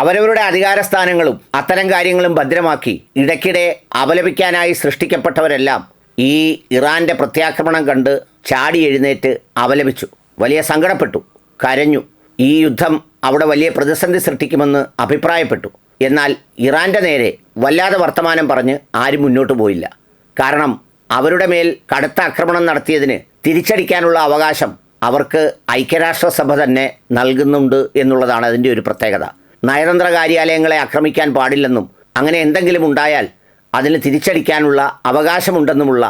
അവരവരുടെ അധികാരസ്ഥാനങ്ങളും അത്തരം കാര്യങ്ങളും ഭദ്രമാക്കി ഇടയ്ക്കിടെ അപലപിക്കാനായി സൃഷ്ടിക്കപ്പെട്ടവരെല്ലാം ഈ ഇറാന്റെ പ്രത്യാക്രമണം കണ്ട് ചാടി എഴുന്നേറ്റ് അപലപിച്ചു. വലിയ സങ്കടപ്പെട്ടു കരഞ്ഞു. ഈ യുദ്ധം അവിടെ വലിയ പ്രതിസന്ധി സൃഷ്ടിക്കുമെന്ന് അഭിപ്രായപ്പെട്ടു. എന്നാൽ ഇറാന്റെ നേരെ വല്ലാതെ വർത്തമാനം പറഞ്ഞ് ആരും മുന്നോട്ട് പോയില്ല. കാരണം അവരുടെ മേൽ കടുത്ത ആക്രമണം നടത്തിയതിന് തിരിച്ചടിക്കാനുള്ള അവകാശം അവർക്ക് ഐക്യരാഷ്ട്രസഭ തന്നെ നൽകുന്നുണ്ട് എന്നുള്ളതാണ് അതിന്റെ ഒരു പ്രത്യേകത. നയതന്ത്ര കാര്യാലയങ്ങളെ ആക്രമിക്കാൻ പാടില്ലെന്നും അങ്ങനെ എന്തെങ്കിലും ഉണ്ടായാൽ അതിന് തിരിച്ചടിക്കാനുള്ള അവകാശമുണ്ടെന്നുമുള്ള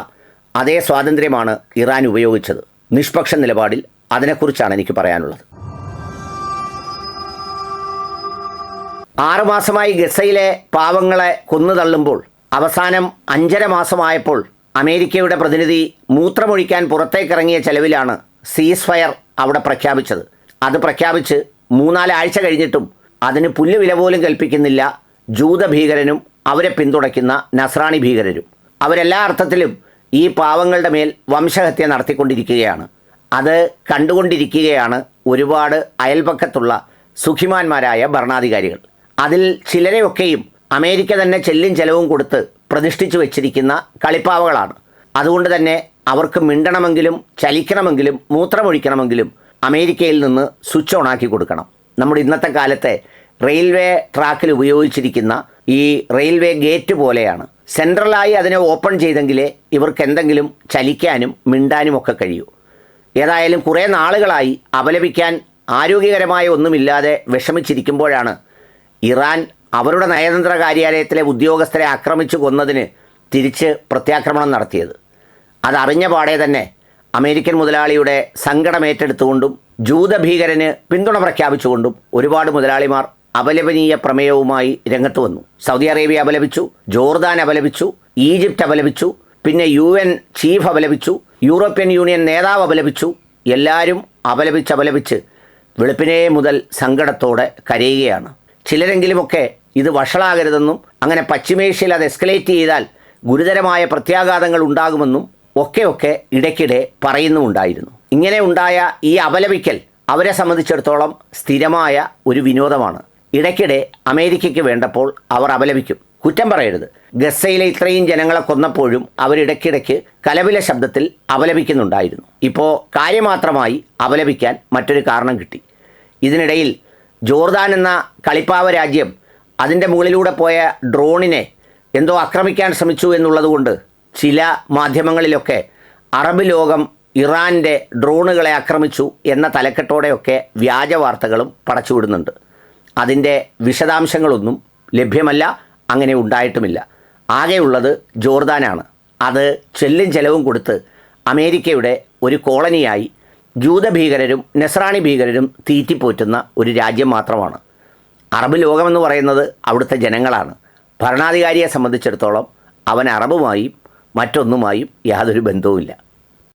അതേ സ്വാതന്ത്ര്യമാണ് ഇറാൻ ഉപയോഗിച്ചത്. നിഷ്പക്ഷ നിലപാടിൽ അതിനെക്കുറിച്ചാണ് എനിക്ക് പറയാനുള്ളത്. ആറുമാസമായി ഗസയിലെ പാവങ്ങളെ കൊന്നു തള്ളുമ്പോൾ അവസാനം അഞ്ചര മാസമായപ്പോൾ അമേരിക്കയുടെ പ്രതിനിധി മൂത്രമൊഴിക്കാൻ പുറത്തേക്കിറങ്ങിയ ചെലവിലാണ് സീസ് ഫയർ അവിടെ പ്രഖ്യാപിച്ചത്. അത് പ്രഖ്യാപിച്ച് മൂന്നാലാഴ്ച കഴിഞ്ഞിട്ടും അതിന് പുല്ലുവില പോലും കൽപ്പിക്കുന്നില്ല. ജൂത ഭീകരനും അവരെ പിന്തുണയ്ക്കുന്ന നസ്രാണി ഭീകരരും. അവരെല്ലാ അർത്ഥത്തിലും ഈ പാവങ്ങളുടെ മേൽ വംശഹത്യ നടത്തിക്കൊണ്ടിരിക്കുകയാണ്. അത് കണ്ടുകൊണ്ടിരിക്കുകയാണ് ഒരുപാട് അയൽപക്കത്തുള്ള സുഖിമാന്മാരായ ഭരണാധികാരികൾ. അതിൽ ചിലരെയൊക്കെയും അമേരിക്ക തന്നെ ചെല്ലും ചെലവും കൊടുത്ത് പ്രതിഷ്ഠിച്ചു വെച്ചിരിക്കുന്ന കളിപ്പാവകളാണ്. അതുകൊണ്ട് തന്നെ അവർക്ക് മിണ്ടണമെങ്കിലും ചലിക്കണമെങ്കിലും മൂത്രമൊഴിക്കണമെങ്കിലും അമേരിക്കയിൽ നിന്ന് സ്വിച്ച് ഓൺ ആക്കി കൊടുക്കണം. നമ്മുടെ ഇന്നത്തെ കാലത്തെ റെയിൽവേ ട്രാക്കിൽ ഉപയോഗിച്ചിരിക്കുന്ന ഈ റെയിൽവേ ഗേറ്റ് പോലെയാണ്. സെൻട്രലായി അതിനെ ഓപ്പൺ ചെയ്തെങ്കിലേ ഇവർക്ക് എന്തെങ്കിലും ചലിക്കാനും മിണ്ടാനും ഒക്കെ കഴിയൂ. ഏതായാലും കുറേ നാളുകളായി അപലപിക്കാൻ ആരോഗ്യകരമായ ഒന്നുമില്ലാതെ വിഷമിച്ചിരിക്കുമ്പോഴാണ് ഇറാൻ അവരുടെ നയതന്ത്ര കാര്യാലയത്തിലെ ഉദ്യോഗസ്ഥരെ ആക്രമിച്ചു കൊന്നതിന് തിരിച്ച് പ്രത്യാക്രമണം നടത്തിയത്. അതറിഞ്ഞ പാടെ തന്നെ അമേരിക്കൻ മുതലാളിയുടെ സങ്കടമേറ്റെടുത്തുകൊണ്ടും ജൂതഭീകരന് പിന്തുണ പ്രഖ്യാപിച്ചുകൊണ്ടും ഒരുപാട് മുതലാളിമാർ അപലപനീയ പ്രമേയവുമായി രംഗത്ത് വന്നു. സൗദി അറേബ്യ അപലപിച്ചു ജോർദാൻ അപലപിച്ചു ഈജിപ്റ്റ് അപലപിച്ചു പിന്നെ യു എൻ ചീഫ് അപലപിച്ചു യൂറോപ്യൻ യൂണിയൻ നേതാവ് അപലപിച്ചു. എല്ലാവരും അപലപിച്ച് അപലപിച്ച് വെളുപ്പിനെ മുതൽ സങ്കടത്തോടെ കരയുകയാണ്. ചിലരെങ്കിലുമൊക്കെ ഇത് വഷളാകരുതെന്നും അങ്ങനെ പശ്ചിമേഷ്യയിൽ അത് എസ്കലേറ്റ് ചെയ്താൽ ഗുരുതരമായ പ്രത്യാഘാതങ്ങൾ ഉണ്ടാകുമെന്നും ഒക്കെയൊക്കെ ഒക്കെ ഇടയ്ക്കിടെ പറയുന്നുമുണ്ടായിരുന്നു. ഇങ്ങനെ ഉണ്ടായ ഈ അപലപിക്കൽ അവരെ സംബന്ധിച്ചിടത്തോളം സ്ഥിരമായ ഒരു വിനോദമാണ്. ഇടയ്ക്കിടെ അമേരിക്കയ്ക്ക് വേണ്ടപ്പോൾ അവർ അപലപിക്കും. കുറ്റം പറയരുത്. ഗസയിലെ ഇത്രയും ജനങ്ങളെ കൊന്നപ്പോഴും അവരിടയ്ക്കിടയ്ക്ക് കലവില ശബ്ദത്തിൽ അപലപിക്കുന്നുണ്ടായിരുന്നു. ഇപ്പോൾ കാര്യമാത്രമായി അപലപിക്കാൻ മറ്റൊരു കാരണം കിട്ടി. ഇതിനിടയിൽ ജോർദാൻ എന്ന കളിപ്പാവ രാജ്യം അതിന്റെ മുകളിലൂടെ പോയ ഡ്രോണിനെ എന്തോ ആക്രമിക്കാൻ ശ്രമിച്ചു എന്നുള്ളതുകൊണ്ട് ചില മാധ്യമങ്ങളിലൊക്കെ അറബ് ലോകം ഇറാന്റെ ഡ്രോണുകളെ ആക്രമിച്ചു എന്ന തലക്കെട്ടോടെയൊക്കെ വ്യാജ വാർത്തകളും പടച്ചുവിടുന്നുണ്ട്. അതിന്റെ വിശദാംശങ്ങളൊന്നും ലഭ്യമല്ല അങ്ങനെ ഉണ്ടായിട്ടുമില്ല. ആകെയുള്ളത് ജോർദാനാണ്. അത് ചെല്ലും ചെലവും കൊടുത്ത് അമേരിക്കയുടെ ഒരു കോളനിയായി ജൂതഭീകരരും നെസ്രാണി ഭീകരരും തീറ്റിപ്പോറ്റുന്ന ഒരു രാജ്യം മാത്രമാണ്. അറബ് ലോകമെന്ന് പറയുന്നത് അവിടുത്തെ ജനങ്ങളാണ്. ഭരണാധികാരിയെ സംബന്ധിച്ചിടത്തോളം അവൻ അറബുമായും മറ്റൊന്നുമായും യാതൊരു ബന്ധവുമില്ല.